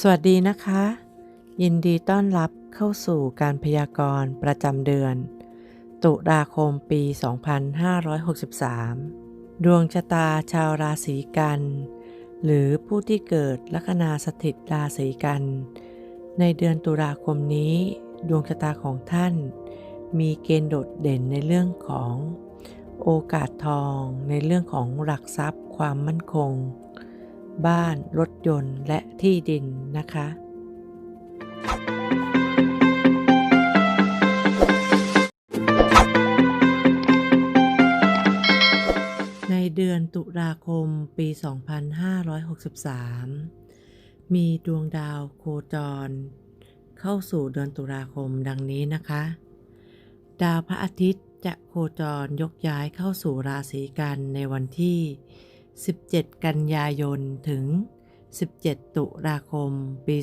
สวัสดีนะคะ ยินดีต้อนรับเข้าสู่การพยากรณ์ประจำเดือน ตุลาคมปี 2563 ดวงชะตาชาวราศีกัน หรือผู้ที่เกิดลัคนาสถิตราศีกัน ในเดือนตุลาคมนี้ ดวงชะตาของท่าน มีเกณฑ์โดดเด่นในเรื่องของโอกาสทองในเรื่องของหลักทรัพย์ความมั่นคง บ้าน รถยนต์ และที่ดินนะคะ ในเดือนตุลาคมปี 2563 มีดวงดาวโคจร เข้าสู่เดือนตุลาคมดังนี้นะคะ ดาวพระอาทิตย์จะโคจรยกย้ายเข้าสู่ราศีกันในวันที่ 17 กันยายนถึง 17 ตุลาคม ปี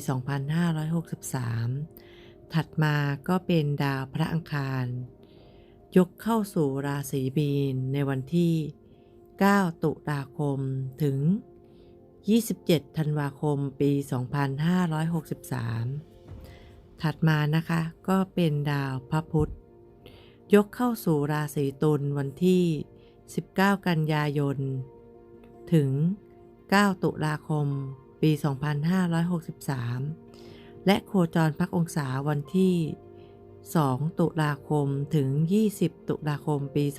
2563 ถัดมาก็เป็นดาวพระอังคาร ยกเข้าสู่ราศีมีนในวันที่ 9 ตุลาคมถึง 27 ธันวาคม ปี 2563 ถัดมานะคะก็เป็นดาวพระพุธ ยกเข้าสู่ราศีตุลวันที่ 19 กันยายน ถึง 9 ตุลาคม ปี 2563 และโคจรพักองศาวันที่ 2 ตุลาคมถึง 20 ตุลาคม ปี 2563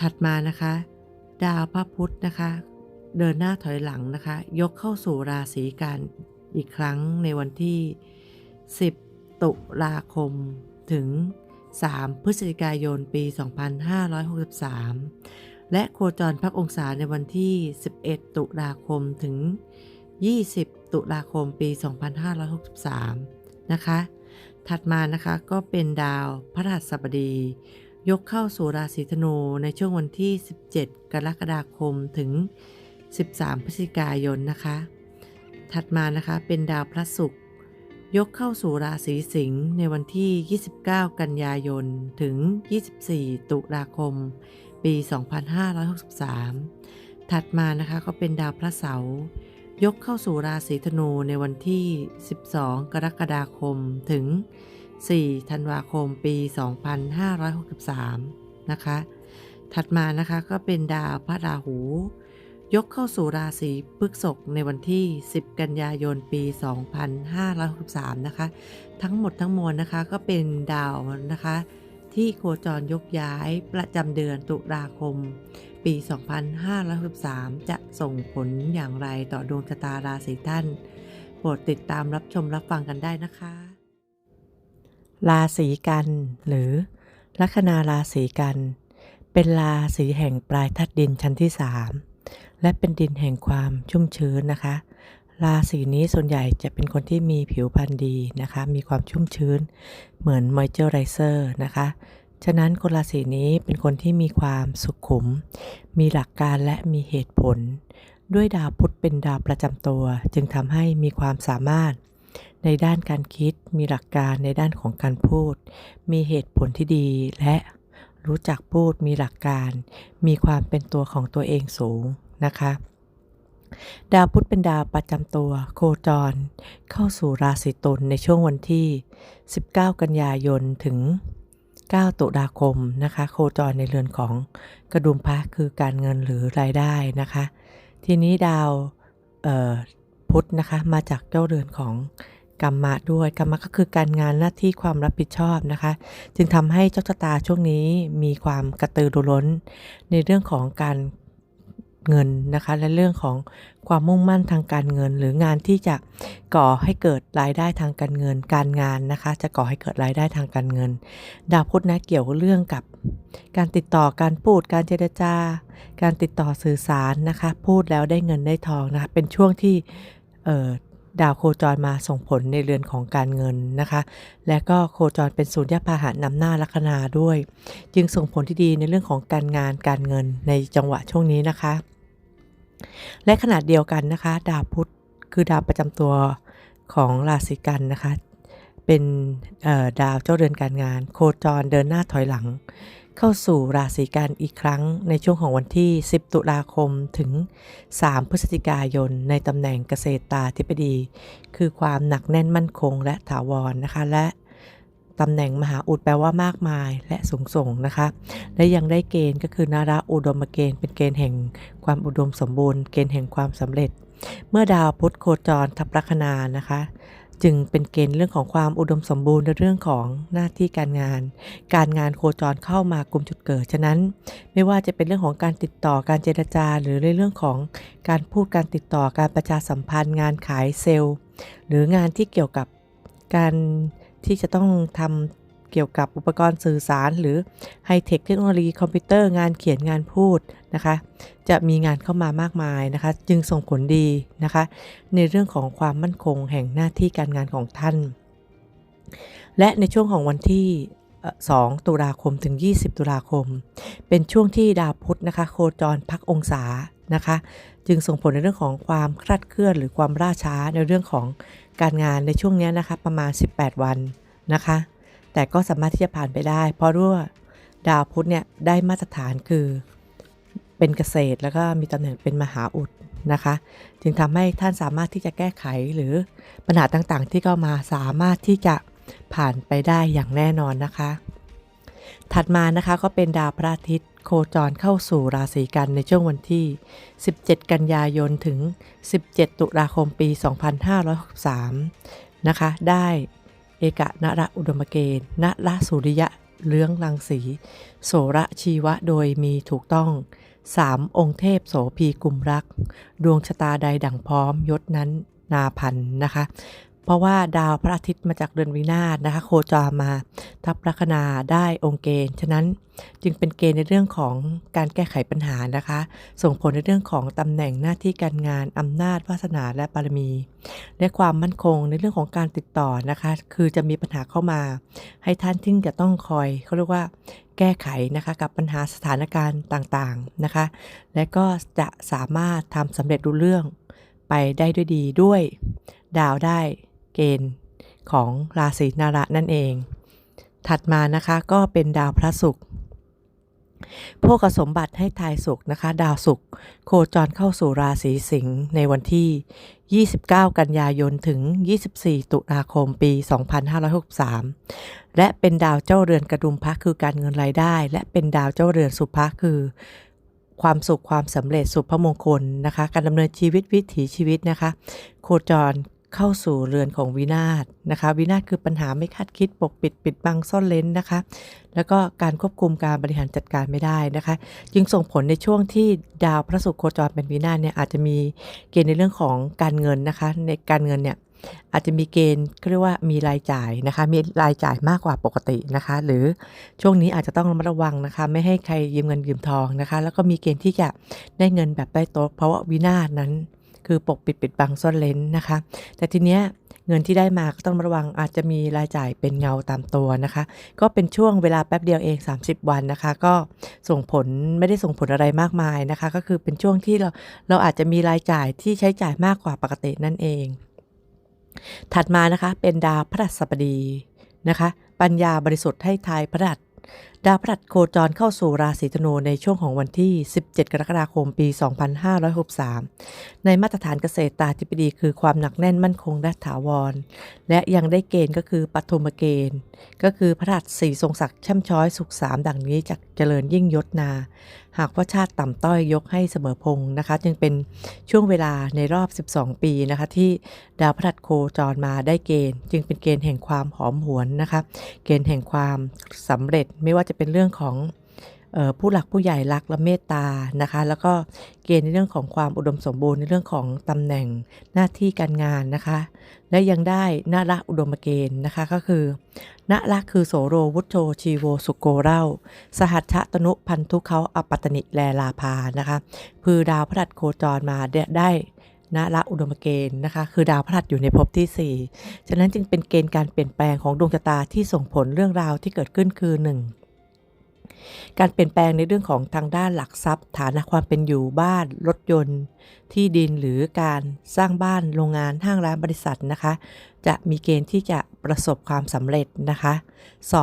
ถัดมานะคะ ดาวพระพุธนะคะ เดินหน้าถอยหลังนะคะ ยกเข้าสู่ราศีกันอีกครั้งในวันที่ 10 ตุลาคมถึง 3 พฤศจิกายน ปี 2563 และโคจรพักองศาในวันที่ 11 ตุลาคมถึง 20 ตุลาคมปี 2563 นะคะ ถัดมานะคะก็เป็นดาวพระหัสบดี ยกเข้าสู่ราศีธนูในช่วงวันที่ 17 กรกฎาคมถึง 13 พฤศจิกายนนะคะ ถัดมานะคะเป็นดาวพระศุกร์ยกเข้าสู่ราศีสิงห์ในวันที่ 29 กันยายนถึง 24 ตุลาคม ปี 2563 ถัดมานะคะก็เป็นดาวพระเสาร์ยกเข้าสู่ราศีธนูในวันที่ 12 กรกฎาคมถึง 4 ธันวาคมปี 2563 นะคะ ถัดมานะคะก็เป็นดาวพระราหู ยกเข้าสู่ราศีพฤษภในวันที่ 10 กันยายนปี 2563 นะคะ ทั้งหมดทั้งมวลนะคะก็เป็นดาวนะคะ ที่โคจรยกย้ายประจำเดือนตุลาคม ปี 2563 จะส่งผลอย่างไรต่อดวงชะตาราศีท่านโปรดติดตามรับชมรับฟังกันได้นะคะ ราศีกันหรือ ลัคนาราศีกัน เป็นราศีแห่งปลายทัดดินชั้นที่ 3 และเป็นดินแห่งความชุ่มชื้นนะคะ ราศีนี้ส่วนใหญ่จะเป็นคนที่มีผิวพรรณดีนะคะ มีความชุ่มชื้น เหมือนมอยเจอร์ไรเซอร์นะคะ ฉะนั้นคนราศีนี้เป็นคนที่มีความสุขุม มีหลักการและมีเหตุผล ด้วยดาวพุธเป็นดาวประจำตัว จึงทำให้มีความสามารถ ในด้านการคิด มีหลักการในด้านของการพูด มีเหตุผลที่ดีและรู้จักพูดมีหลักการ มีความเป็นตัวของตัวเองสูงนะคะ ดาวพุธเป็นดาวประจำตัว โคจร เข้าสู่ราศีตุลในช่วงวันที่ 19 กันยายนถึง 9 ตุลาคมนะคะ โคจรในเรือนของกระดุมพระคือการเงินหรือรายได้นะคะ ทีนี้ดาวพุธนะคะมาจากเจ้าเรือนของกรรมะด้วยกรรมะก็คือการงานหน้าที่ความรับผิดชอบนะคะ จึงทำให้เจ้าชะตาช่วงนี้มีความกระตือรือร้น ในเรื่องของการ เงินนะคะ และเรื่องของความมุ่งมั่นทางการเงิน หรืองานที่จะก่อให้เกิดรายได้ทางการเงิน การงานนะคะ จะก่อให้เกิดรายได้ทางการเงิน ดาวพุธนะเกี่ยวเรื่องกับ การติดต่อการพูดการเจรจา การติดต่อสื่อสารนะคะ พูดแล้วได้เงินได้ทองนะคะเป็นช่วงที่ดาวโคจรมาส่งผลในเรือนของการเงินนะคะ และก็โคจรเป็นศูนย์ยพาหะนำหน้าลัคนาด้วย จึงส่งผลที่ดีในเรื่องของการงานการเงินในจังหวะช่วงนี้นะคะ และขนาดเดียวกันนะคะ ดาวพุธคือดาวประจำตัวของราศีกันนะคะ เป็นดาวเจ้าเรือนการงาน โคจรเดินหน้าถอยหลัง เข้าสู่ราศีกันอีกครั้งในช่วงของวันที่ 10 ตุลาคมถึง 3 พฤศจิกายน ในตำแหน่งเกษตราธิบดี คือความหนักแน่นมั่นคงและถาวรนะคะและ ตำแหน่งมหาอุดแปลว่ามากมายและสูงส่งนะคะ และยังได้เกณฑ์ก็คือนาระอุดมเกณฑ์เป็นเกณฑ์แห่งความอุดมสมบูรณ์ เกณฑ์แห่งความสำเร็จ เมื่อดาวพุธโคจรทับลัคนานะคะ จึงเป็นเกณฑ์เรื่องของความอุดมสมบูรณ์ในเรื่องของหน้าที่การงาน การงานโคจรเข้ามากลุ่มจุดเกิด ฉะนั้น ไม่ว่าจะเป็นเรื่องของการติดต่อการเจรจา หรือในเรื่องของการพูดการติดต่อการประชาสัมพันธ์ งานขายเซลล์ หรืองานที่เกี่ยวกับการ ที่จะต้องทำเกี่ยวกับอุปกรณ์สื่อสาร หรือไฮเทคเทคโนโลยีคอมพิวเตอร์งานเขียนงานพูดนะคะ จะมีงานเข้ามามากมายนะคะ จึงส่งผลดีนะคะ ในเรื่องของความมั่นคงแห่งหน้าที่การงานของท่าน และในช่วงของวันที่เอ่อ2ตุลาคมถึง 20 ตุลาคม เป็นช่วงที่ดาวพุธนะคะ โคจรพักองศา นะคะ จึงส่งผลในเรื่องของความคลาดเคลื่อนหรือความล่าช้าในเรื่องของการงานในช่วงนี้นะคะ ประมาณ 18 วันนะคะ แต่ก็สามารถที่จะผ่านไปได้ เพราะว่าดาวพุธเนี่ยได้มาตรฐานคือเป็นเกษตรแล้วก็มีตำแหน่งเป็นมหาอุดนะคะ จึงทำให้ท่านสามารถที่จะแก้ไขหรือปัญหาต่างๆ ที่เข้ามาสามารถที่จะผ่านไปได้อย่างแน่นอนนะคะ ถัดมานะคะก็เป็นดาวพระอาทิตย์ โคจรเข้าสู่ราศีกันในช่วงวันที่ 17 กันยายนถึง 17 ตุลาคมปี 2563 นะคะ ได้เอกะนระอุดมเกณฑ์นระสุริยะเลื้องรังสี โสระชีวะโดยมีถูกต้อง3องค์เทพโสพีกุมรัก ดวงชะตาใดดั่งพร้อมยศนั้นนาพันนะคะ เพราะว่าดาวพระอาทิตย์มาจากเดือนวินาศนะคะ โคจรมา ทับลัคนาได้องค์เกณฑ์ ฉะนั้นจึงเป็นเกณฑ์ในเรื่องของการแก้ไขปัญหานะคะ ส่งผลในเรื่องของตำแหน่งหน้าที่การงานอำนาจวาสนาและบารมี และความมั่นคงในเรื่องของการติดต่อนะคะ คือจะมีปัญหาเข้ามา ให้ท่านที่จะต้องคอยเขาเรียกว่าแก้ไขนะคะกับปัญหาสถานการณ์ต่างๆนะคะ และก็จะสามารถทำสำเร็จรู้เรื่องไปได้ด้วยดีด้วย ดาวได้ เกณฑ์ของราศีนาระนั่นเอง ถัดมานะคะก็เป็นดาวพระศุกร์พวกสมบัติให้ทายสุขนะคะ ดาวศุกร์โคจรเข้าสู่ราศีสิงห์ในวันที่ 29 กันยายนถึง 24 ตุลาคมปี 2563 และเป็นดาวเจ้าเรือนกระดุมพระคือการเงินรายได้ และเป็นดาวเจ้าเรือนสุภะคือ ความสุขความสำเร็จสุภมงคลนะคะ การดำเนินชีวิตวิถีชีวิตนะคะ โคจร เข้าสู่เรือนของวินาศนะคะ วินาศคือปัญหาไม่คาดคิดปกปิดปิดบังซ่อนเลนนะคะ แล้วก็การควบคุมการบริหารจัดการไม่ได้นะคะ จึงส่งผลในช่วงที่ดาวพระศุกร์โคจรเป็นวินาศเนี่ยอาจจะมีเกณฑ์ในเรื่องของการเงินนะคะ ในการเงินเนี่ยอาจจะมีเกณฑ์เขาเรียกว่ามีรายจ่ายนะคะ มีรายจ่ายมากกว่าปกตินะคะ หรือช่วงนี้อาจจะต้องระมัดระวังนะคะ ไม่ให้ใครยืมเงินยืมทองนะคะ แล้วก็มีเกณฑ์ที่จะได้เงินแบบใต้โต๊ะเพราะว่าวินาศนั้น คือปกปิดปิดบังซ่อนเลนนะคะ แต่ทีเนี้ยเงินที่ได้มาก็ต้องระวังอาจจะมีรายจ่ายเป็นเงาตามตัวนะคะ ก็เป็นช่วงเวลาแป๊บเดียวเอง 30 วันนะคะ ก็ส่งผลไม่ได้ส่งผลอะไรมากมายนะคะ ก็คือเป็นช่วงที่เราเราอาจจะมีรายจ่ายที่ใช้จ่ายมากกว่าปกตินั่นเอง ถัดมานะคะเป็นดาวพฤหัสบดีนะคะ ปัญญาบริสุทธิ์ให้ทายพฤหัส ดาวพฤหัสโคจรเข้าสู่ราศีธนูในช่วงของวันที่ 17 กรกฎาคม ปี 2563 ในมาตรฐานเกษตรตาธิบดีคือความหนักแน่นมั่นคงและถาวร และยังได้เกณฑ์ก็คือปฐมเกณฑ์ ก็คือพระหัสสี่ทรงศักดิ์ช่ำช้อยสุขสามดังนี้จากเจริญยิ่งยศนา หากว่าชาติต่ำต้อยยกให้เสมอพงนะคะ จึงเป็นช่วงเวลาในรอบ 12 ปีนะคะ ที่ดาวพฤหัสโคจรมาได้เกณฑ์ จึงเป็นเกณฑ์แห่งความหอมหวนนะคะ เกณฑ์แห่งความสำเร็จไม่ว่าจะเป็นเรื่องของ ผู้หลักผู้ใหญ่รักและเมตตานะคะ แล้วก็เกณฑ์ในเรื่องของความอุดมสมบูรณ์ในเรื่องของตำแหน่งหน้าที่การงานนะคะ และยังได้นาระอุดมเกณฑ์นะคะก็คือนาระคือโสโรวุฒโชชีโวสุโกเล่า สหัชะตนุพันธุเขาอปัตตนิแลลาภานะคะคือดาวพฤหัสโคจรมาได้ไดนาระอุดมเกณฑ์นะคะ คือดาวพฤหัสอยู่ในภพที่ 4 ฉะนั้นจึงเป็นเกณฑ์การเปลี่ยนแปลงของดวงชะตาที่ส่งผลเรื่องราวที่เกิดขึ้นคือ 1 การเปลี่ยนแปลงในเรื่องของทางด้านหลักทรัพย์ ฐานะความเป็นอยู่บ้านรถยนต์ ที่ดินหรือการสร้างบ้านโรงงานห้างร้านบริษัทนะคะ จะมีเกณฑ์ที่จะประสบความสำเร็จนะคะ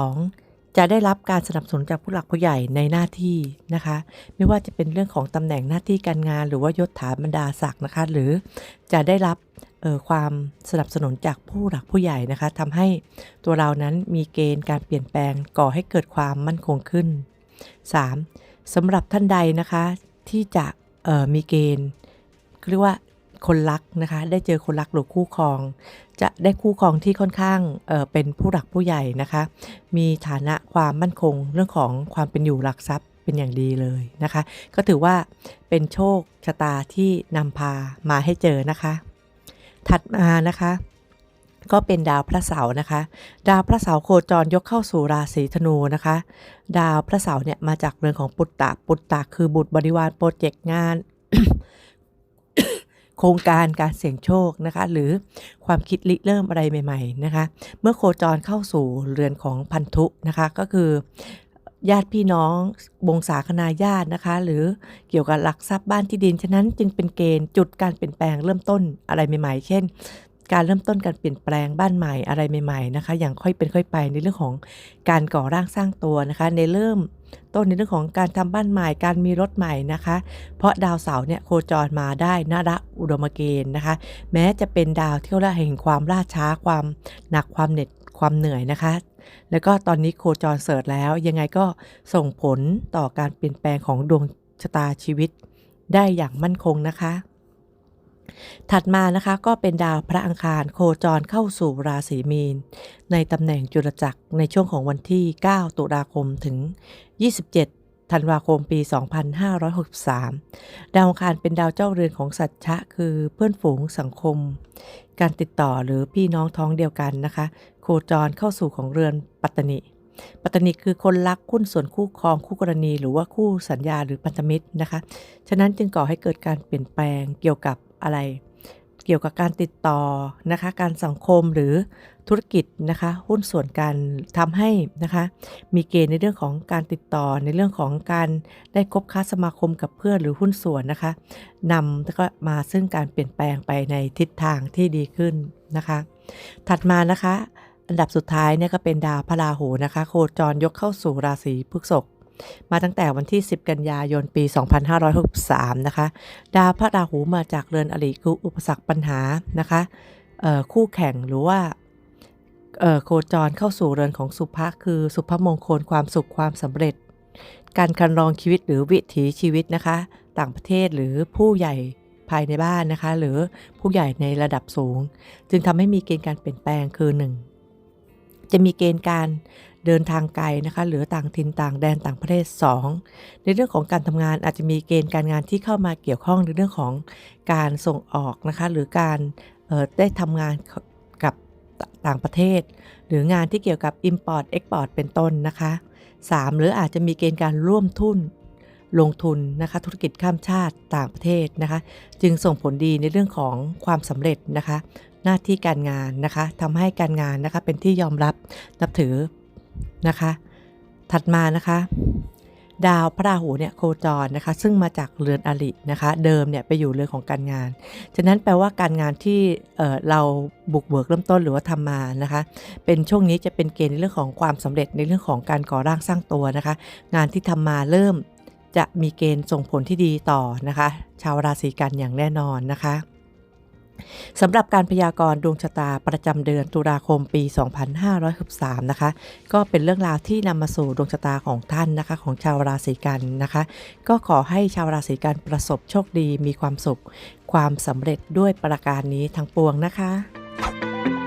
2. จะได้รับการสนับสนุนจากผู้หลักผู้ใหญ่ในหน้าที่นะคะ ไม่ว่าจะเป็นเรื่องของตำแหน่งหน้าที่การงาน หรือว่ายศถาบรรดาศักดิ์นะคะ หรือจะได้รับเอ่อความสนับสนุนจากผู้หลักผู้ใหญ่นะคะทำให้ตัวเรานั้นมีเกณฑ์การเปลี่ยนแปลงก่อให้เกิดความมั่นคงขึ้น 3. สำหรับท่านใดนะคะที่จะเอ่อมีเกณฑ์เรียกว่า คนรักนะคะ ได้เจอคนรักหรือคู่ครอง จะได้คู่ครองที่ค่อนข้างเเป็นผู้หลักผู้ใหญ่นะคะ มีฐานะความมั่นคงเรื่องของความเป็นอยู่หลักทรัพย์เป็นอย่างดีเลยนะคะ ก็ถือว่าเป็นโชคชะตาที่นำพามาให้เจอนะคะ ถัดมานะคะก็เป็นดาวพระเสาร์นะคะ ดาวพระเสาร์โคจรยกเข้าสู่ราศีธนูนะคะ ดาวพระเสาร์เนี่ยมาจากเรือนของปุตตะ ปุตตะคือบุตรบริวารโปรเจกต์งาน โครงการการเสี่ยงโชคนะคะหรือความคิดริเริ่มอะไรใหม่ๆนะคะเมื่อโคจรเข้าสู่เรือนของพันธุนะคะก็คือญาติพี่น้องวงศาคณาญาตินะคะ หรือเกี่ยวกับหลักทรัพย์บ้านที่ดิน ฉะนั้นจึงเป็นเกณฑ์จุดการเปลี่ยนแปลงเริ่มต้นอะไรใหม่ๆ เช่น การเริ่มต้นการเปลี่ยนแปลงบ้านใหม่อะไรใหม่ๆนะคะ อย่างค่อยเป็นค่อยไปในเรื่องของการก่อร่างสร้างตัวนะคะ ในเริ่มต้นในเรื่องของการทำบ้านใหม่ การมีรถใหม่นะคะ เพราะดาวเสาร์เนี่ยโคจรมาได้นระอุดมเกณฑ์นะคะ แม้จะเป็นดาวที่เราเห็นความล่าช้าความหนักความเหน็ดความเหนื่อยนะคะ แล้วก็ตอนนี้โคจรเสริฐแล้วยังไงก็ส่งผลต่อการเปลี่ยนแปลงของดวงชะตาชีวิต ได้อย่างมั่นคงนะคะ ถัดมานะคะก็เป็นดาวพระอังคารโคจรเข้าสู่ราศีมีน ในตำแหน่งจุลจักรในช่วงของวันที่ 9 ตุลาคมถึง 27ธันวาคมปี 2563 ดาวอังคารเป็นดาวเจ้าเรือนของสัจชะ คือเพื่อนฝูงสังคม การติดต่อหรือพี่น้องท้องเดียวกันนะคะ โคจรเข้าสู่ของเรือนปัตตนิ ปัตตนิคือคนรักคุ้นส่วนคู่ครองคู่กรณี หรือว่าคู่สัญญาหรือพันธมิตรนะคะ ฉะนั้นจึงก่อให้เกิดการเปลี่ยนแปลงเกี่ยวกับ อะไร เกี่ยวกับการติดต่อนะคะ การสังคมหรือธุรกิจนะคะหุ้นส่วนกันทำให้นะคะมีเกณฑ์ในเรื่องของการติดต่อในเรื่องของการได้คบค้าสมาคมกับเพื่อนหรือหุ้นส่วนนะคะนำแล้วก็มาซึ่งการเปลี่ยนแปลงไปในทิศทางที่ดีขึ้นนะคะ ถัดมานะคะ อันดับสุดท้ายเนี่ยก็เป็นดาวพระราหูนะคะ โคจรยกเข้าสู่ราศีพฤษภ มาตั้งแต่วันที่ 10 กันยายนปี 2563 นะคะ ดาวพระราหูมาจากเรือนอริคืออุปสรรคปัญหานะคะคู่แข่งหรือว่าโคจรเข้าสู่เรือนของสุภะคือสุภมงคลความสุขความสำเร็จ การคันรองชีวิตหรือวิถีชีวิตนะคะ ต่างประเทศหรือผู้ใหญ่ภายในบ้านนะคะ หรือผู้ใหญ่ในระดับสูง จึงทำให้มีเกณฑ์การเปลี่ยนแปลงคือ 1 จะมีเกณฑ์การเดินทางไกลนะคะหรือต่างถิ่นต่างแดนต่างประเทศ 2 ในเรื่องของการทำงานอาจจะมีเกณฑ์การงานที่เข้ามาเกี่ยวข้องในเรื่องของการส่งออกนะคะหรือการได้ทำงานกับต่างประเทศ หรืองานที่เกี่ยวกับ Import Export เป็นต้นนะคะ 3 หรืออาจจะมีเกณฑ์การร่วมทุนลงทุนนะคะธุรกิจข้ามชาติต่างประเทศนะคะ จึงส่งผลดีในเรื่องของความสำเร็จนะคะ หน้าที่การงานนะคะทำให้การงานนะคะเป็นที่ยอมรับนับถือนะคะ ถัดมานะคะ ดาวพระราหูเนี่ยโคจรนะคะ ซึ่งมาจากเรือนอรินะคะ เดิมเนี่ยไปอยู่เรือนของการงาน ฉะนั้นแปลว่าการงานที่เเราบุกเบิกเริ่มต้นหรือว่าทำมานะคะ เป็นช่วงนี้จะเป็นเกณฑ์ในเรื่องของความสำเร็จในเรื่องของการก่อร่างสร้างตัวนะคะ งานที่ทำมาเริ่มจะมีเกณฑ์ส่งผลที่ดีต่อนะคะ ชาวราศีกันอย่างแน่นอนนะคะ สำหรับการพยากรณ์ดวงชะตาประจำเดือนตุลาคมปี 2563 นะคะ ก็เป็นเรื่องราวที่นำมาสู่ดวงชะตาของท่านนะคะ ของชาวราศีกันนะคะ ก็ขอให้ชาวราศีกันประสบโชคดีมีความสุข ความสำเร็จด้วยประการนี้ทั้งปวงนะคะ